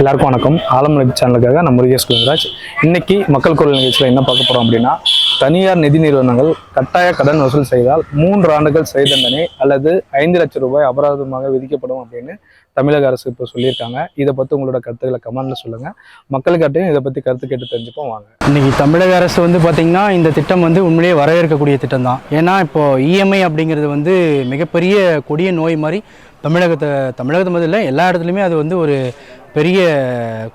எல்லாருக்கும் வணக்கம். ஆலமலை சேனலுக்காக நம்ம முருகேஷ் குலராஜ் இன்னைக்கு மக்கள் குரல் நிகழ்ச்சியில் என்ன பார்க்க போறோம் அப்படின்னா தனியார் நிதி நிறுவனங்கள் கட்டாய கடன் வசூல் செய்தால் மூன்று ஆண்டுகள் சிறை தண்டனை அல்லது ஐந்து லட்சம் ரூபாய் அபராதமாக விதிக்கப்படும் அப்படின்னு தமிழக அரசு இப்போ சொல்லியிருக்காங்க. இதை பற்றி உங்களோட கருத்துக்களை கமெண்ட்ல சொல்லுங்க. மக்களுக்காட்டையும் இதை பற்றி கருத்து கேட்டு தெரிஞ்சுப்போம் வாங்க. இன்னைக்கு தமிழக அரசு வந்து பார்த்திங்கன்னா இந்த திட்டம் வந்து உண்மையிலேயே வரவேற்கக்கூடிய திட்டம் தான். ஏன்னா இப்போ இஎம்ஐ அப்படிங்கிறது வந்து மிகப்பெரிய கொடிய நோய் மாதிரி தமிழகத்தை தமிழகத்தை மட்டும் இல்லை எல்லா இடத்துலையுமே அது வந்து ஒரு பெரிய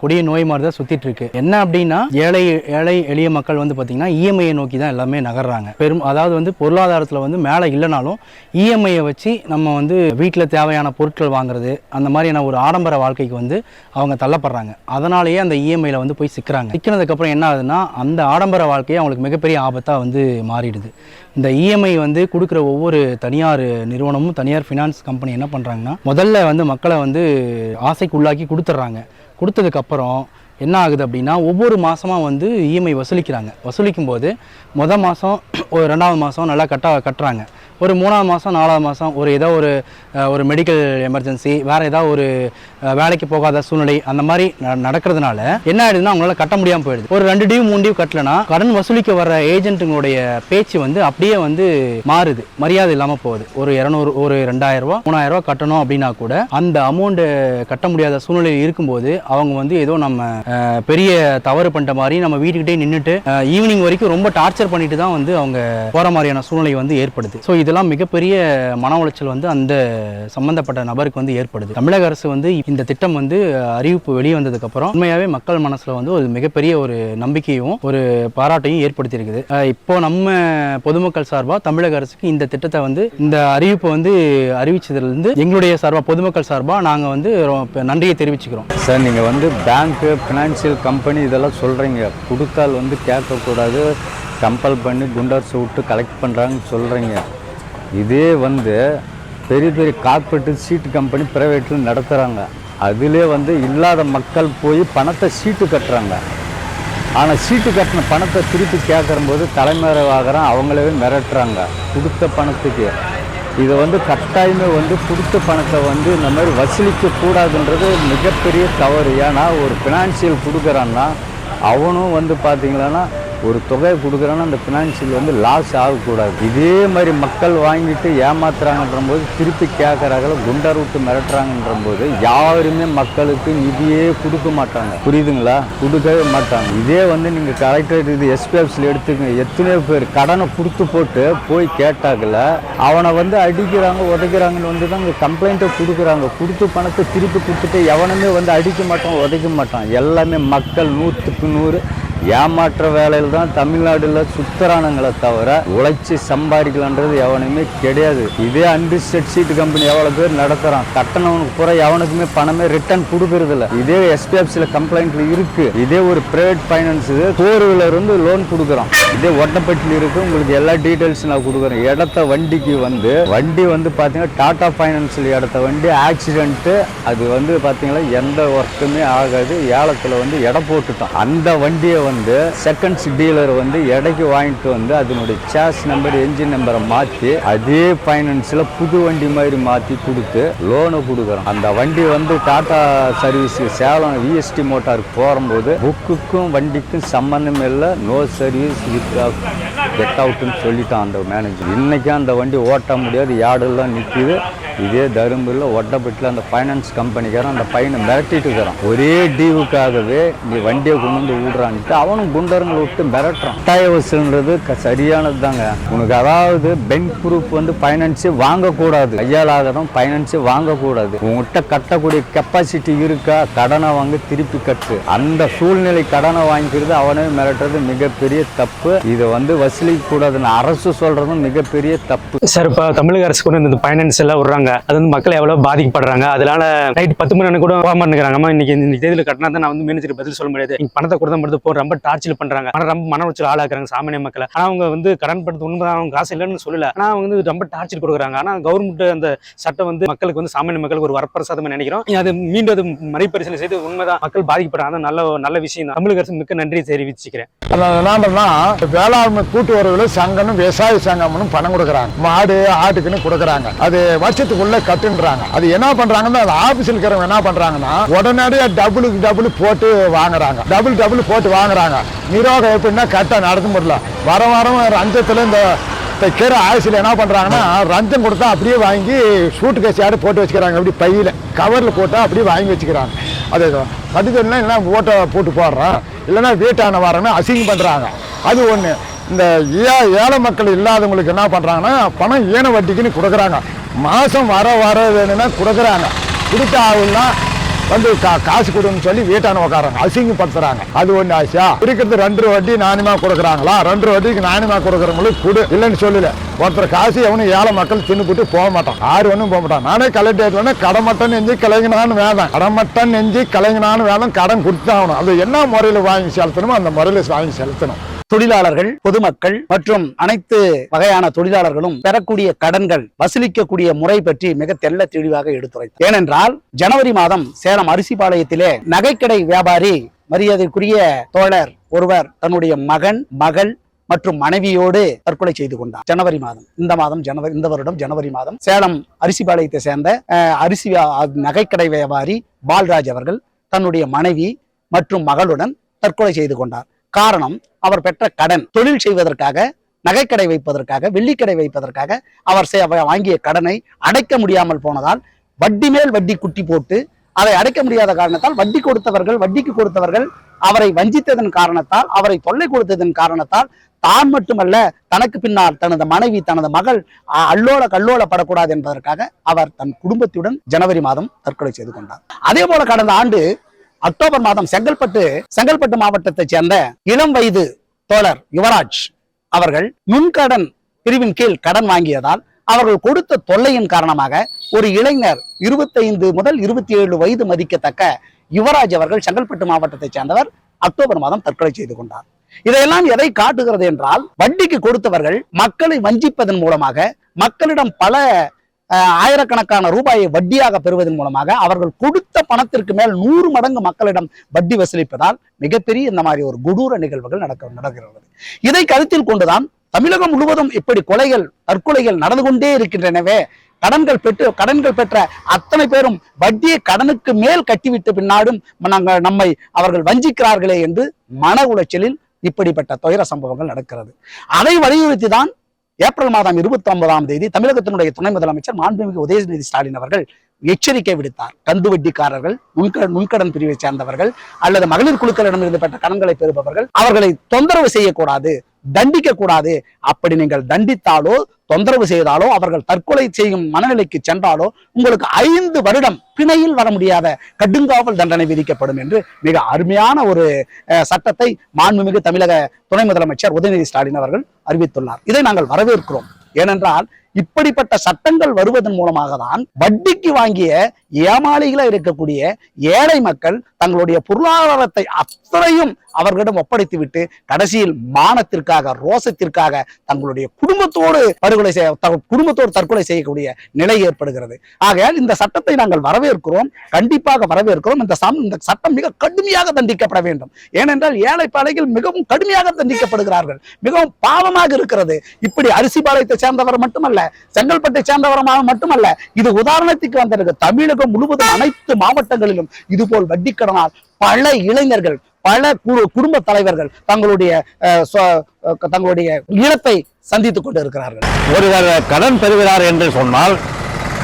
கொடிய நோய் மாதிரி தான் சுற்றிட்டு இருக்கு. என்ன அப்படின்னா ஏழை ஏழை எளிய மக்கள் வந்து பார்த்திங்கன்னா இஎம்ஐயை நோக்கி தான் எல்லாமே நகர்றாங்க. பெரும் அதாவது வந்து பொருளாதாரத்தில் வந்து மேலே இல்லைனாலும் இஎம்ஐயை வச்சு நம்ம வந்து வீட்டில் தேவையான பொருட்கள் வாங்குறது அந்த மாதிரியான ஒரு ஆடம்பர வாழ்க்கைக்கு வந்து அவங்க தள்ளப்படுறாங்க. அதனாலேயே அந்த இஎம்ஐயில் வந்து போய் சிக்கிறாங்க. சிக்கினதுக்கப்புறம் என்ன ஆகுதுன்னா அந்த ஆடம்பர வாழ்க்கையே அவங்களுக்கு மிகப்பெரிய ஆபத்தாக வந்து மாறிடுது. இந்த இஎம்ஐ வந்து கொடுக்குற ஒவ்வொரு தனியார் நிறுவனமும் தனியார் ஃபினான்ஸ் கம்பெனி என்ன பண்ணுறாங்கன்னா முதல்ல வந்து மக்களை வந்து ஆசைக்கு உள்ளாக்கி கொடுத்துட்றாங்க கொடுத்ததுக்கப்புறம் என்ன ஆகுது அப்படின்னா ஒவ்வொரு மாதமாக வந்து இஎம்ஐ வசூலிக்கிறாங்க. வசூலிக்கும் போது மொதல் மாதம் ஒரு ரெண்டாவது மாதம் நல்லா கட்ட கட்டுறாங்க. ஒரு மூணாவது மாதம் நாலாவது மாதம் ஒரு ஏதோ ஒரு ஒரு மெடிக்கல் எமர்ஜென்சி வேறு ஏதாவது ஒரு வேலைக்கு போகாத சூழ்நிலை அந்த மாதிரி ந- நடக்கிறதுனால என்ன ஆயிடுதுன்னா அவங்களால கட்ட முடியாமல் போயிடுது. ஒரு ரெண்டு டியூ மூணு டியூ கட்டலனா கடன் வசூலிக்க வர ஏஜென்ட்டுங்களுடைய பேச்சு வந்து அப்படியே வந்து மாறுது. மரியாதை இல்லாமல் போகுது. ஒரு இரநூறு ஒரு ரெண்டாயிரம் ரூபா மூணாயிரம் ரூபா கட்டணும் அப்படின்னா கூட அந்த அமௌண்ட்டு கட்ட முடியாத சூழ்நிலை இருக்கும்போது அவங்க வந்து ஏதோ நம்ம பெரிய தவறு பண்ணிட்ட மாதிரி நம்ம வீட்டுக்கிட்டே நின்றுட்டு ஈவினிங் வரைக்கும் ரொம்ப டார்ச்சர் பண்ணிட்டு தான் வந்து அவங்க போகிற மாதிரியான சூழ்நிலை வந்து ஏற்படுது. ஸோ இதெல்லாம் மிகப்பெரிய மன உளைச்சல் வந்து அந்த சம்பந்தப்பட்ட நபருக்கு வந்து ஏற்படுது. தமிழக அரசு வந்து இந்த திட்டம் வந்து அறிவிப்பு வெளியே வந்ததுக்கப்புறம் உண்மையாகவே மக்கள் மனசில் வந்து ஒரு மிகப்பெரிய ஒரு நம்பிக்கையும் ஒரு பாராட்டையும் ஏற்படுத்தியிருக்குது. இப்போ நம்ம பொதுமக்கள் சார்பாக தமிழக அரசுக்கு இந்த திட்டத்தை வந்து இந்த அறிவிப்பை வந்து அறிவிச்சதுலேருந்து எங்களுடைய சார்பாக பொதுமக்கள் சார்பாக நாங்கள் வந்து நன்றியை தெரிவிச்சுக்கிறோம். சார் நீங்கள் வந்து பேங்க்கு ஃபினான்சியல் கம்பெனி இதெல்லாம் சொல்கிறீங்க கொடுத்தால் வந்து கேட்கக்கூடாது. கம்பல் பண்ணி குண்டர்ஸ் விட்டு கலெக்ட் பண்ணுறாங்கன்னு சொல்கிறீங்க இதே வந்து பெரிய பெரிய கார்பரேட்டு சீட்டு கம்பெனி ப்ரைவேட்டில் நடத்துகிறாங்க அதிலே வந்து இல்லாத மக்கள் போய் பணத்தை சீட்டு கட்டுறாங்க. ஆனால் சீட்டு கட்டின பணத்தை திருப்பி கேட்குறம்போது தலைமறைவாகிறான் அவங்களவே மிரட்டுறாங்க. கொடுத்த பணத்துக்கு. இதை வந்து கட்டாயமே வந்து கொடுத்த பணத்தை வந்து இந்த மாதிரி வசூலிக்க கூடாதுன்றது மிகப்பெரிய தவறு. ஏன்னா ஒரு ஃபினான்சியல் கொடுக்குறான்னா அவனும் வந்து பார்த்தீங்களன்னா ஒரு தொகையை கொடுக்குறோன்னா அந்த ஃபினான்ஷியல் வந்து லாஸ் ஆகக்கூடாது. இதே மாதிரி மக்கள் வாங்கிட்டு ஏமாத்துறாங்கன்ற போது திருப்பி கேட்குறாங்கள குண்டர் விட்டு மிரட்டுறாங்கன்ற போது யாருமே மக்களுக்கு நிதியே கொடுக்க மாட்டாங்க. புரியுதுங்களா? கொடுக்கவே மாட்டாங்க. இதே வந்து நீங்கள் கலெக்டர் இது எஸ்பிஎஃப்ஸில் எடுத்துக்கங்க. எத்தனையோ பேர் கடனை கொடுத்து போட்டு போய் கேட்டாக்கல அவனை வந்து அடிக்கிறாங்க உதைக்கிறாங்கன்னு வந்து தான் கம்ப்ளைண்ட்டை கொடுக்குறாங்க. கொடுத்து பணத்தை திருப்பி கொடுத்துட்டு எவனுமே வந்து அடிக்க மாட்டான் உதைக்க மாட்டான். எல்லாமே மக்கள் நூற்றுக்கு நூறு ஏமாற்ற வேலையில் தான் தமிழ்நாடுல சுத்தரானுங்களை தவிர உழைச்சி சம்பாதிக்கலான்றது எவனுமே கிடையாது. இதே அன்ரிஸ்டட் சீட்டு கம்பெனி எவ்வளோ பேர் நடத்துகிறான் கட்டணவனுக்கு பூரா எவனுக்குமே பணமே ரிட்டர்ன் கொடுக்கறது இல்ல இதே எஸ்பிஎஃப்சியில் கம்ப்ளைண்ட்ல இருக்கு. இதே ஒரு பிரைவேட் ஃபைனான்ஸ் இது போர்வில் இருந்து லோன் கொடுக்குறான். இதே ஒட்டப்பட்டியில் இருக்கு. உங்களுக்கு எல்லா டீட்டெயில்ஸ் நான் கொடுக்குறேன். இடத்த வண்டிக்கு வந்து வண்டி வந்து பார்த்தீங்கன்னா டாடா ஃபைனான்ஸில் இடத்த வண்டி ஆக்சிடென்ட்டு அது வந்து பார்த்தீங்கன்னா எந்த ஒர்க்குமே ஆகாது. ஏலத்தில் வந்து எடை போட்டுட்டோம் அந்த வண்டியை வந்து செகண்ட்ஸ் டீலர் வந்து எடைக்கு வாங்கிட்டு வந்து அதனுடைய சேஸ் நம்பர் என்ஜின் நம்பரை மாற்றி அதே ஃபைனான்ஸில் புது வண்டி மாதிரி மாற்றி கொடுத்து லோனை கொடுக்குறோம். அந்த வண்டி வந்து டாடா சர்வீஸ் சேலம் விஎஸ்டி மோட்டாருக்கு போகும்போது புக்குக்கும் வண்டிக்கும் சம்மந்தம் இல்லை நோ சர்வீஸ் வித் கெட் அவுட்னு சொல்லிட்டான் அந்த மேனேஜர் இன்றைக்கும் அந்த வண்டி ஓட்ட முடியாது யார்டெல்லாம் நிற்கிது இதே தருமபுரியில் ஒட்டப்பட்டில் அந்த ஃபைனான்ஸ் கம்பெனிக்காரன் அந்த பையனை மிரட்டிட்டு இருக்கிறான். ஒரே டீவுக்காகவே நீ வண்டியை கொண்டு வந்து விடுறான்ட்டு அவனும் குண்டருங்களை விட்டு மிரட்டுறான். கட்டாய வசூல்ன்றது சரியானது தாங்க உனக்கு அதாவது பெங்க் ப்ரூஃப் வந்து ஃபைனான்ஸே வாங்கக்கூடாது. கையாலாகதான் ஃபைனான்ஸே வாங்கக்கூடாது. உங்ககிட்ட கட்டக்கூடிய கெப்பாசிட்டி இருக்கா? கடனை வாங்க திருப்பி கட்டு. அந்த சூழ்நிலை கடனை வாங்கிக்கிறது அவனே மிரட்டுறது மிகப்பெரிய தப்பு. இதை வந்து வசூலிக்க கூடாதுன்னு அரசு சொல்றதும் மிகப்பெரிய தப்பு. சார் இப்போ தமிழக அரசு கொண்டு இந்த ஃபைனான்ஸ் எல்லாம் விடுறாங்க. அது வந்து மக்கள் எவ்வளோ பாதிக்கப்படுறாங்க. அதனால நைட் பத்து மணி கூட போகாம இருக்கிறாங்க இன்னைக்கு இந்த தேதியில் கட்டினா தான் நான் வந்து மேனேஜர் பதில் சொல்ல முடியாது. நீங்க பணத்தை கொடுத்தா மட்டும் போ ரொம்ப டார்ச்சல் பண்றாங்க. ஆனா ரொம்ப மன உச்சல் ஆளாக்குறாங்க சாமானிய மக்களை. ஆனா அவங்க வந்து கடன் படுத்து உண்மைதான் அவங்க காசு இல்லைன்னு சொல்லல. ஆனா அவங்க வந்து ரொம்ப டார்ச்சர் கொடுக்குறாங்க. ஆனா கவர்மெண்ட் அந்த சட்டம் வந்து மக்களுக்கு வந்து சாமானிய மக்களுக்கு ஒரு வரப்பிரசாதம் நினைக்கிறோம். அது மீண்டும் அது மறுபரிசீலனை செய்து உண்மைதான். மக்கள் பாதிக்கப்படுறாங்க. நல்ல நல்ல விஷயம் தான். தமிழக அரசு மிக்க நன்றி தெரிவிச்சுக்கிறேன். வேளாண்மை கூட்டு வேளாண்மை கூட்டுறவுல விவசாய சங்கமும் பணம் கொடுக்குறாங்க. மாடு ஆட்டுக்குன்னு கொடுக்குறாங்க. அது வருஷத்துக்கு மாசத்துக்குள்ள கட்டுன்றாங்க. அது என்ன பண்றாங்கன்னா அது ஆபீஸ்ல இருக்கிறவங்க என்ன பண்றாங்கன்னா உடனடியா டபுளுக்கு டபுள் போட்டு வாங்குறாங்க. டபுள் டபுள் போட்டு வாங்குறாங்க. நிர்வாகம் எப்படின்னா கரெக்டா நடத்த முடியல. வர வாரம் ரஞ்சத்துல இந்த தைக்கிற கீரை ஆயுசில் என்ன பண்ணுறாங்கன்னா ரஞ்சம் கொடுத்தா அப்படியே வாங்கி சூட்டு கேசியாடு போட்டு வச்சுக்கிறாங்க. அப்படி பையில். கவரில் போட்டால் அப்படியே வாங்கி வச்சுக்கிறாங்க. அது கடுதல்லாம் இல்லைன்னா ஓட்டை போட்டு போடுறான் இல்லைன்னா வீட்டான வரன்னு அசிங்கம் பண்ணுறாங்க அது ஒன்று இந்த ஏ ஏழை மக்கள் இல்லாதவங்களுக்கு என்ன பண்ணுறாங்கன்னா பணம் ஏன வட்டிக்குன்னு கொடுக்குறாங்க. மாதம் வர வர வேணும்னா கொடுக்குறாங்க. கொடுத்த ஆகுன்னா வந்து கா காசு கொடுன்னு சொல்லி வீட்டான உட்காராங்க அசிங்கப்படுத்துறாங்க. அது ஒன்று ஆசையா இருக்கிறது ரெண்டு வட்டி நானுமா கொடுக்குறாங்களா? ரெண்டு வட்டிக்கு நானுமா கொடுக்குறவங்களுக்கு கொடு. இல்லைன்னு சொல்லல. ஒருத்தர் காசு எவனும் ஏழை மக்கள் தின்னுபிட்டு போக மாட்டான். யாரு ஒன்றும் போக மாட்டான். நானே கலெக்டர் வேணா கடமட்டன் நெஞ்சு கலைஞனான்னு வேதம் கடமட்டன் நெஞ்சு கலைஞனான்னு வேதம் கடன் கொடுத்தாகணும். அது என்ன முறையில் வாங்கி செலுத்தணுமோ அந்த முறையில் வாங்கி செலுத்தணும். தொழிலாளர்கள் பொதுமக்கள் மற்றும் அனைத்து வகையான தொழிலாளர்களும் பெறக்கூடிய கடன்கள் வசூலிக்கக்கூடிய முறை பற்றி மிக தெல்ல தெளிவாக எடுத்துரைத்தார். ஏனென்றால் ஜனவரி மாதம் சேலம் அரிசிபாளையத்திலே நகைக்கடை வியாபாரி மரியாதைக்குரிய தோழர் ஒருவர் தன்னுடைய மகன் மகள் மற்றும் மனைவியோடு தற்கொலை செய்து கொண்டார். ஜனவரி மாதம். இந்த மாதம் ஜனவரி இந்த வருடம் ஜனவரி மாதம் சேலம் அரிசிபாளையத்தை சேர்ந்த அஹ், அரிசி வியா- நகைக்கடை வியாபாரி பால்ராஜ் அவர்கள் தன்னுடைய மனைவி மற்றும் மகளுடன் தற்கொலை செய்து கொண்டார். காரணம் அவர் பெற்ற கடன். தொழில் செய்வதற்காக நகைக்கடை வைப்பதற்காக வெள்ளிக்கடை வைப்பதற்காக அவர் வாங்கிய கடனை அடைக்க முடியாமல் போனதால் வட்டி மேல் வட்டி குட்டி போட்டு அதை அடைக்க முடியாத காரணத்தால் வட்டி கொடுத்தவர்கள் வட்டிக்கு கொடுத்தவர்கள் அவரை வஞ்சித்ததன் காரணத்தால் அவரை தொல்லை கொடுத்ததன் காரணத்தால் தான் மட்டுமல்ல தனக்கு பின்னால் தனது மனைவி தனது மகள் அல்லோல கல்லோல படக்கூடாது என்பதற்காக அவர் தன் குடும்பத்துடன் ஜனவரி மாதம் தற்கொலை செய்து கொண்டார். அதே போல கடந்த ஆண்டு அக்டோபர் மாதம் செங்கல்பட்டு செங்கல்பட்டு மாவட்டத்தைச் சேர்ந்த இளம் வயது தோழர் யுவராஜ் அவர்கள் நுண்கடன் பிரிவின் கீழ் கடன் வாங்கியதால் அவர்கள் கொடுத்த தொல்லையின் காரணமாக ஒரு இளைஞர் இருபத்தைந்து முதல் இருபத்தி ஏழு வயது மதிக்கத்தக்க யுவராஜ் அவர்கள் செங்கல்பட்டு மாவட்டத்தைச் சேர்ந்தவர் அக்டோபர் மாதம் தற்கொலை செய்து கொண்டார். இதையெல்லாம் எதை காட்டுகிறது என்றால் வட்டிக்கு கொடுத்தவர்கள் மக்களை வஞ்சிப்பதன் மூலமாக மக்களிடம் பல ஆயிரக்கணக்கான ரூபாயை வட்டியாக பெறுவதன் மூலமாக அவர்கள் கொடுத்த பணத்திற்கு மேல் நூறு மடங்கு மக்களிடம் வட்டி வசூலிப்பதால் மிகப்பெரிய இந்த மாதிரி ஒரு கொடூர நிகழ்வுகள் நடக்க நடக்கிறது. இதை கருத்தில் கொண்டுதான் தமிழகம் முழுவதும் இப்படி கொலைகள் தற்கொலைகள் நடந்து கொண்டே இருக்கின்றனவே. கடன்கள் பெற்று கடன்கள் பெற்ற அத்தனை பேரும் வட்டியை கடனுக்கு மேல் கட்டிவிட்ட பின்னாடும் நாங்கள் நம்மை அவர்கள் வஞ்சிக்கிறார்களே என்று மன உளைச்சலில் இப்படிப்பட்ட துயர சம்பவங்கள் நடக்கிறது. அதை வலியுறுத்தி தான் ஏப்ரல் மாதம் இருபத்தி ஒன்பதாம் தேதி தமிழகத்தினுடைய துணை முதலமைச்சர் மாண்புமிகு உதயநிதி ஸ்டாலின் அவர்கள் எச்சரிக்கை விடுத்தார் கந்து வட்டிக்காரர்கள் நுண்க நுண்கடன் பிரிவை சேர்ந்தவர்கள் அல்லது மகளிர் குழுக்களிடமிருந்து பெற்ற கடன்களை பெறுபவர்கள் அவர்களை தொந்தரவு செய்யக்கூடாது தண்டிக்க கூடாது அப்படி நீங்கள் தண்டித்தாலோ தொந்தரவு செய்தாலோ அவர்கள் தற்கொலை செய்யும் மனநிலைக்கு சென்றாலோ உங்களுக்கு ஐந்து வருடம் பிணையில் வர முடியாத கடுங்காவல் தண்டனை விதிக்கப்படும் என்று மிக அருமையான ஒரு அஹ், சட்டத்தை மாண்புமிகு தமிழக துணை முதலமைச்சர் உதயநிதி ஸ்டாலின் அவர்கள் அறிவித்துள்ளார். இதை நாங்கள் வரவேற்கிறோம். ஏனென்றால் இப்படிப்பட்ட சட்டங்கள் வருவதன் மூலமாக தான் வட்டிக்கு வாங்கிய ஏமாளிகளா இருக்கக்கூடிய ஏழை மக்கள் தங்களுடைய பொருளாதாரத்தை அத்தனையும் அவர்களிடம் ஒப்படைத்துவிட்டு கடைசியில் மானத்திற்காக ரோசத்திற்காக தங்களுடைய குடும்பத்தோடு படுகொலை செய்ய த- குடும்பத்தோடு தற்கொலை செய்யக்கூடிய நிலை ஏற்படுகிறது. ஆகையால் இந்த சட்டத்தை நாங்கள் வரவேற்கிறோம் கண்டிப்பாக வரவேற்கிறோம். இந்த சம் இந்த சட்டம் மிக கடுமையாக தண்டிக்கப்பட வேண்டும். ஏனென்றால் ஏழை பாலைகள் மிகவும் கடுமையாக தண்டிக்கப்படுகிறார்கள். மிகவும் பாவமாக இருக்கிறது. இப்படி அரிசி பாளையத்தை சேர்ந்தவர் மட்டுமல்ல செங்கல்பட்டை சேர்ந்தவரமாக மட்டுமல்ல இது உதாரணத்துக்கு வந்திருக்கு. தமிழகம் முழுவதும் அனைத்து மாவட்டங்களிலும் இதுபோல் வட்டிக்கடனால் பல இளைஞர்கள் பல குடும்ப தலைவர்கள் தங்களுடைய தங்களுடைய இழப்பை சந்தித்துக் கொண்டு இருக்கிறார்கள் ஒருவர் கடன் பெறுகிறார் என்று சொன்னால்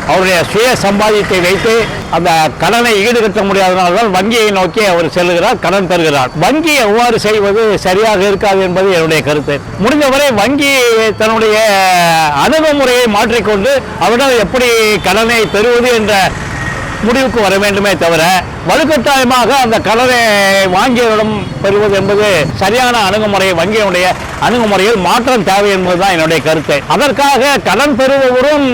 அவருடைய சுய சம்பாதியத்தை வைத்து அந்த கடனை ஈடுகட்ட முடியாதனால்தான் வங்கியை நோக்கி அவர் செல்லுகிறார் கடன் பெறுகிறார் வங்கி எவ்வாறு செய்வது சரியாக இருக்காது என்பது என்னுடைய கருத்து. முடிந்தவரை வங்கி தன்னுடைய அணுகுமுறையை மாற்றிக்கொண்டு அவரிடம் எப்படி கடனை பெறுவது என்ற முடிவுக்கு வர வேண்டுமே தவிர வலுக்கட்டாயமாக அந்த கடனை வாங்கியவரிடம் பெறுவது என்பது சரியான அணுகுமுறை வங்கியினுடைய அணுகுமுறையில் மாற்றம் தேவை என்பதுதான் என்னுடைய கருத்து. அதற்காக கடன் பெறுபவரும்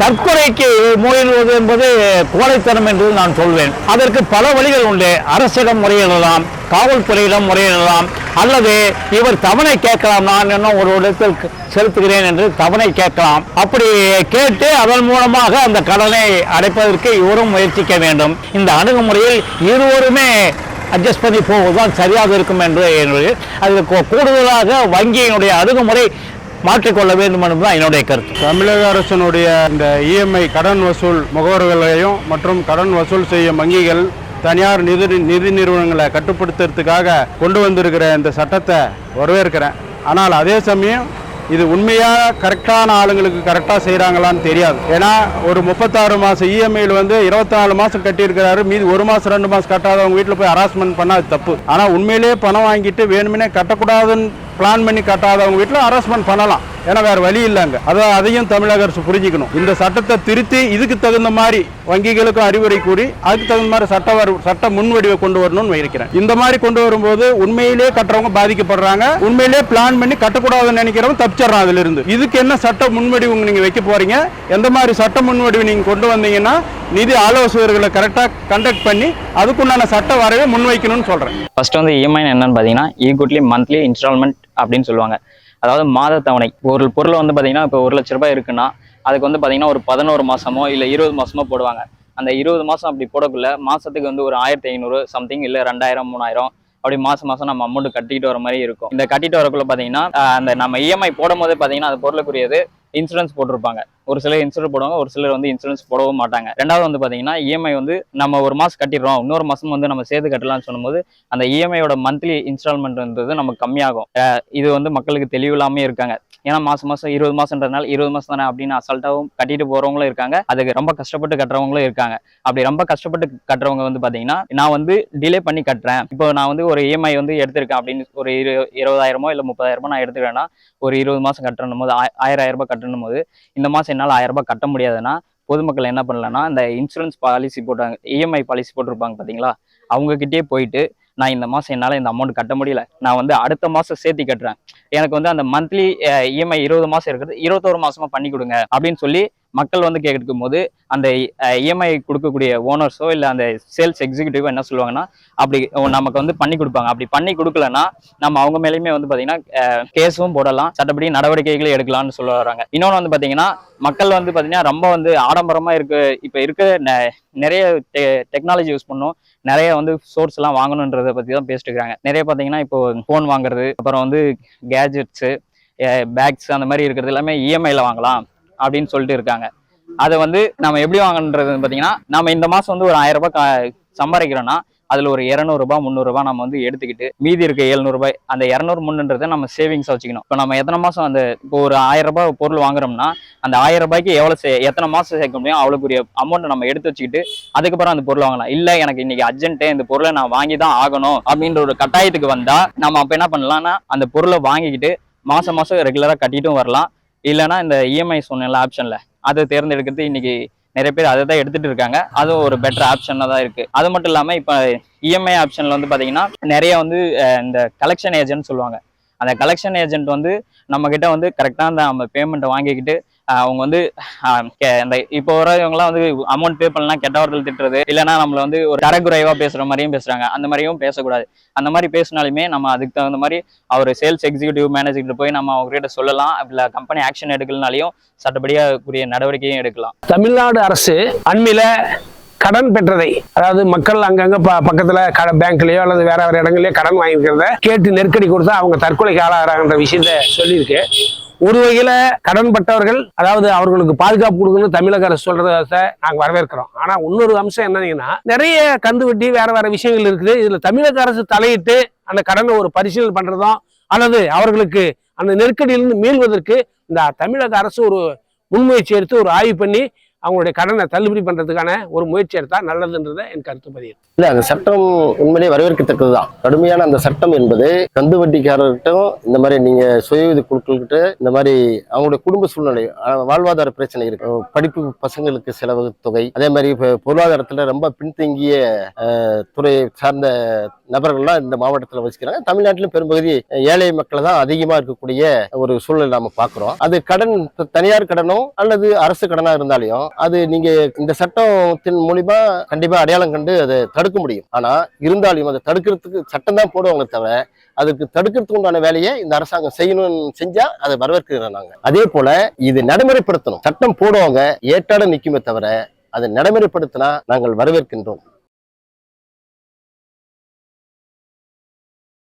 தற்கொலைக்கு முயல்வது என்பது கோழைத்தனம் என்று நான் சொல்வேன். அதற்கு பல வழிகள் உண்டு. அரசிடம் முறையிடலாம் காவல்துறையிடம் முறையிடலாம் அல்லது இவர் தவணை கேட்கலாம். நான் இன்னும் ஒரு இடத்தில் செலுத்துகிறேன் என்று தவணை கேட்கலாம். அப்படி கேட்டு அதன் மூலமாக அந்த கடனை அடைப்பதற்கு இவரும் முயற்சிக்க வேண்டும். இந்த அணுகுமுறையில் இருவருமே அட்ஜஸ்ட் பண்ணி போவதுதான் சரியாக இருக்கும் என்று என்னுடைய அதில் கூடுதலாக வங்கியினுடைய அணுகுமுறை மாற்றிக்கொள்ள வேண்டும் என்பதுதான் என்னுடைய கருத்து. தமிழக அரசினுடைய இந்த இஎம்ஐ கடன் வசூல் முகவர்களையும் மற்றும் கடன் வசூல் செய்யும் வங்கிகள் தனியார் நிதி நிதி நிறுவனங்களை கட்டுப்படுத்துறதுக்காக கொண்டு வந்திருக்கிற இந்த சட்டத்தை வரவேற்கிறேன். ஆனால் அதே சமயம் இது உண்மையாக கரெக்டான ஆளுங்களுக்கு கரெக்டாக செய்கிறாங்களான்னு தெரியாது. ஏன்னா ஒரு முப்பத்தாறு மாதம் இஎம்ஐயில் வந்து இருபத்தி நாலு மாதம் கட்டியிருக்கிறாரு மீதி ஒரு மாதம் ரெண்டு மாதம் கட்டாதவங்க வீட்டில் போய் ஹராஸ்மெண்ட் பண்ணால் அது தப்பு. ஆனால் உண்மையிலேயே பணம் வாங்கிட்டு வேணுமெனே கட்டக்கூடாதுன்னு பிளான் பண்ணி கட்டாதவங்க வீட்டில் அரேஸ்மெண்ட் பண்ணலாம். ஏன்னா வேற வழி இல்லைங்க. அதான் அதையும் தமிழக அரசு புரிஞ்சுக்கணும். இந்த சட்டத்தை திருத்தி இதுக்கு தகுந்த மாதிரி வங்கிகளுக்கும் அறிவுரை கூறி அதுக்கு தகுந்த மாதிரி சட்ட சட்ட முன்வடிவை கொண்டு வரணும்னு வைக்கிறேன் இந்த மாதிரி கொண்டு வரும்போது உண்மையிலேயே கட்டுறவங்க பாதிக்கப்படுறாங்க. உண்மையிலேயே பிளான் பண்ணி கட்டக்கூடாதுன்னு நினைக்கிறவங்க தப்பிச்சிடறான் அதுல இருந்து இதுக்கு என்ன சட்ட முன்வடிவு நீங்க வைக்க போறீங்க? எந்த மாதிரி சட்ட முன்வடிவு நீங்க கொண்டு வந்தீங்கன்னா நிதி ஆலோசகர்களை கரெக்டாக கண்டக்ட் பண்ணி அதுக்குண்டான சட்ட வரவே முன்வைக்கணும்னு சொல்றேன். ஃபர்ஸ்ட் வந்து இஎம்ஐ என்னன்னு பார்த்தீங்கன்னா குட்லி மந்த்லி இன்ஸ்டால்மெண்ட் அப்படின்னு சொல்லுவாங்க. அதாவது மாத தவணை. ஒரு பொருள் வந்து பார்த்தீங்கன்னா இப்போ ஒரு லட்ச ரூபாய் இருக்குன்னா அதுக்கு வந்து பார்த்தீங்கன்னா ஒரு பதினோரு மாசமோ இல்லை இருபது மாசமோ போடுவாங்க. அந்த இருபது மாசம் அப்படி போடக்குள்ள மாசத்துக்கு வந்து ஒரு ஆயிரத்தி ஐநூறு சம்திங் இல்லை ரெண்டாயிரம் மூணாயிரம் அப்படி மாசம் மாசம் நம்ம அமௌண்ட் கட்டிட்டு வர மாதிரி இருக்கும். இந்த கட்டிட்டு வரக்குள்ள பார்த்தீங்கன்னா அந்த நம்ம இஎம்ஐ போடும் போது பார்த்தீங்கன்னா அது பொருளுக்குரியது. இன்சூரன்ஸ் போட்டிருப்பாங்க. ஒரு சிலர் இன்சூரன்ஸ் போடுவாங்க ஒரு சிலர் வந்து இன்சூரன்ஸ் போடவும் மாட்டாங்க. ரெண்டாவது வந்து பார்த்தீங்கன்னா இஎம்ஐ வந்து நம்ம ஒரு மாதம் கட்டிடுறோம். இன்னொரு மாதம் வந்து நம்ம சேர்த்து கட்டலாம்னு சொல்லும்போது அந்த இஎம்ஐயோட மந்த்லி இன்ஸ்டால்மெண்ட்ன்றது நமக்கு கம்மியாகும். இது வந்து மக்களுக்கு தெளிவில்லாமே இருக்காங்க. ஏன்னா மாசம் மாசம் இருபது மாசம்ன்றதுனால இருபது மாசம் தானே அப்படின்னு அசால்ட்டாவும் கட்டிட்டு போறவங்களும் இருக்காங்க. அதுக்கு ரொம்ப கஷ்டப்பட்டு கட்டுறவங்களும் இருக்காங்க. அப்படி ரொம்ப கஷ்டப்பட்டு கட்டுறவங்க வந்து பாத்தீங்கன்னா நான் வந்து டிலே பண்ணி கட்டுறேன். இப்போ நான் வந்து ஒரு இஎம்ஐ வந்து எடுத்திருக்கேன் அப்படின்னு ஒரு இரு இருபதாயிரமோ இல்லை முப்பதாயிரமோ நான் எடுத்துக்கிறேன்னா ஒரு இருபது மாசம் கட்டணும் போது ஆய- ஆயிரம் ஆயிரம் ரூபாய் கட்டணும் போது இந்த மாசம் என்னால் ஆயிரம் ரூபாய் கட்ட முடியாதுன்னா பொதுமக்கள் என்ன பண்ணலன்னா இந்த இன்சூரன்ஸ் பாலிசி போட்டாங்க இஎம்ஐ பாலிசி போட்டிருப்பாங்க பார்த்தீங்களா அவங்கக்கிட்டே போயிட்டு நான் இந்த மாசம் என்னால் இந்த அமௌண்ட் கட்ட முடியல. நான் வந்து அடுத்த மாசம் சேர்த்து கட்டுறேன். எனக்கு வந்து அந்த மந்த்லி இஎம்ஐ இருபது மாசம் இருக்கிறது இருபத்தோரு மாசமா பண்ணி கொடுங்க அப்படின்னு சொல்லி மக்கள் வந்து கேட்கும் போது அந்த இஎம்ஐ கொடுக்கக்கூடிய ஓனர்ஸோ இல்லை அந்த சேல்ஸ் எக்ஸிக்யூட்டிவோ என்ன சொல்லுவாங்கன்னா அப்படி நமக்கு வந்து பண்ணி கொடுப்பாங்க. அப்படி பண்ணி கொடுக்கலன்னா நம்ம அவங்க மேலேயுமே வந்து பார்த்தீங்கன்னா கேஸும் போடலாம். சட்டப்படி நடவடிக்கைகளை எடுக்கலாம்னு சொல்ல வராங்க. இன்னொன்று வந்து பார்த்தீங்கன்னா மக்கள் வந்து பார்த்தீங்கன்னா ரொம்ப வந்து ஆடம்பரமாக இருக்கு. இப்போ இருக்க நெ- நிறைய டெக்னாலஜி யூஸ் பண்ணும். நிறைய வந்து சோர்ஸ் எல்லாம் வாங்கணுன்றதை பற்றி தான் பேசிட்டு இருக்காங்க. நிறைய பார்த்தீங்கன்னா இப்போ ஃபோன் வாங்குறது அப்புறம் வந்து கேஜெட்ஸு பேக்ஸ் அந்த மாதிரி இருக்கிறது எல்லாமே இஎம்ஐயில் வாங்கலாம். அப்படின்னு சொல்லிட்டு இருக்காங்க. அதை வந்து நம்ம எப்படி வாங்கணுன்றது பார்த்தீங்கன்னா நம்ம இந்த மாதம் வந்து ஒரு ஆயிரம் ரூபாய் க- சம்பாதிக்கிறோம்னா அதில் ஒரு இரநூறுபா முந்நூறுபா நம்ம வந்து எடுத்துக்கிட்டு மீதி இருக்க எழுநூறுபாய் அந்த இரநூறு முன்னுன்றதை நம்ம சேவிங்ஸ் வச்சுக்கணும். இப்போ நம்ம எத்தனை மாதம் அந்த இப்போ ஒரு ஆயிரம் ரூபாய் பொருள் வாங்குறோம்னா அந்த ஆயிரம் ரூபாய்க்கு எவ்வளோ சே எத்தனை மாதம் சேர்க்க முடியும் அவ்வளோக்குரிய அமௌண்ட்டை நம்ம எடுத்து வச்சுக்கிட்டு அதுக்கப்புறம் அந்த பொருள் வாங்கலாம். இல்லை எனக்கு இன்னைக்கு அர்ஜென்ட்டு இந்த பொருளை நான் வாங்கி தான் ஆகணும் அப்படின்ற ஒரு கட்டாயத்துக்கு வந்தால் நம்ம அப்போ என்ன பண்ணலாம்னா அந்த பொருளை வாங்கிக்கிட்டு மாசம் மாசம் ரெகுலராக கட்டிட்டும் வரலாம். இல்லைன்னா இந்த இஎம்ஐ சொன்ன ஆப்ஷன்ல அதை தேர்ந்தெடுக்கிறது இன்னைக்கு நிறைய பேர் அதை தான் எடுத்துட்டு இருக்காங்க. அதுவும் ஒரு பெட்டர் ஆப்ஷனாக தான் இருக்கு. அது மட்டும் இல்லாமல் இப்போ இஎம்ஐ ஆப்ஷன்ல வந்து பார்த்தீங்கன்னா நிறைய வந்து இந்த கலெக்ஷன் ஏஜென்ட் சொல்லுவாங்க. அந்த கலெக்ஷன் ஏஜென்ட் வந்து நம்ம கிட்ட வந்து கரெக்டாக அந்த நம்ம பேமெண்ட்டை வாங்கிக்கிட்டு அவங்க வந்து இந்த இப்போ வரவங்கலாம் வந்து அமௌண்ட் பே பண்ணலாம் கெட்ட வார்த்தையில் திட்டுறது இல்லைனா நம்மள வந்து ஒரு தரக்குறைவா பேசுற மாதிரியும் பேசுறாங்க. அந்த மாதிரியும் பேசக்கூடாது. அந்த மாதிரி பேசினாலுமே நம்ம அதுக்கு தகுந்த மாதிரி அவர் சேல்ஸ் எக்ஸிக்யூட்டிவ் மேனேஜர்கிட்ட போய் நம்ம அவர்கிட்ட சொல்லலாம். இல்லை கம்பெனி ஆக்ஷன் எடுக்கலனாலையும் சட்டப்படியாக கூடிய நடவடிக்கையும் எடுக்கலாம். தமிழ்நாடு அரசு அண்மையில கடன் பெற்றதை அதாவது மக்கள் அங்கங்க ப பக்கத்துல கட பேங்க்லயோ அல்லது வேற வேற இடங்கள்லயோ கடன் வாங்கியிருக்கிறத கேட்டு நெருக்கடி கொடுத்தா அவங்க தற்கொலைக்கு ஆளாகிறாங்கன்ற விஷயத்த சொல்லியிருக்கு. ஒரு வகையில கடன் பட்டவர்கள் அதாவது அவர்களுக்கு பாதுகாப்பு கொடுக்கணும்னு தமிழக அரசு சொல்றத நாங்க வரவேற்கிறோம். ஆனா இன்னொரு அம்சம் என்னன்னீங்கன்னா நிறைய கந்து வட்டி வேற வேற விஷயங்கள் இருக்குது. இதுல தமிழக அரசு தலையிட்டு அந்த கடனை ஒரு பரிசீலனை பண்றதும் அல்லது அவர்களுக்கு அந்த நெருக்கடியிலிருந்து மீள்வதற்கு இந்த தமிழக அரசு ஒரு முன்முயற்சி எடுத்து ஒரு ஆய்வு பண்ணி அவங்களுடைய கடனை தள்ளுபடி பண்றதுக்கான ஒரு முயற்சி எடுத்தா நல்லதுன்றதை என் கருத்து பதிவு. இல்ல அந்த சட்டம் உண்மையிலே வரவேற்கத்தக்கது தான் கடுமையான அந்த சட்டம் என்பது கந்து வட்டிக்காரர்கிட்டும் இந்த மாதிரி நீங்க சுய குழுக்கள்கிட்ட இந்த மாதிரி அவங்களுடைய குடும்ப சூழ்நிலை வாழ்வாதார பிரச்சனை இருக்கு. படிப்பு பசங்களுக்கு செலவு தொகை அதே மாதிரி இப்போ பொருளாதாரத்துல ரொம்ப பின்தங்கிய துறை சார்ந்த நபர்கள்லாம் இந்த மாவட்டத்தில் வசிக்கிறாங்க. தமிழ்நாட்டிலும் பெரும்பகுதி ஏழை மக்கள் தான் அதிகமாக இருக்கக்கூடிய ஒரு சூழ்நிலை நம்ம பார்க்குறோம் அது கடன் தனியார் கடனோ அல்லது அரசு கடனாக இருந்தாலும் அது நீங்க இந்த சட்டத்தின் மூலிமா கண்டிப்பா அடையாளம் கண்டு அதை தடுக்க முடியும். ஆனா இருந்தாலும் அதை தடுக்கிறதுக்கு சட்டம் தான் போடுவாங்க தவிர அதுக்கு தடுக்கிறதுக்கு உண்டான வேலையை இந்த அரசாங்கம் செய்யணும்னு செஞ்சா அதை வரவேற்கிறோம் நாங்க. அதே போல இது நடைமுறைப்படுத்தணும். சட்டம் போடுவாங்க ஏற்றாட நிக்குமே தவிர அதை நடைமுறைப்படுத்தினா நாங்கள் வரவேற்கின்றோம்.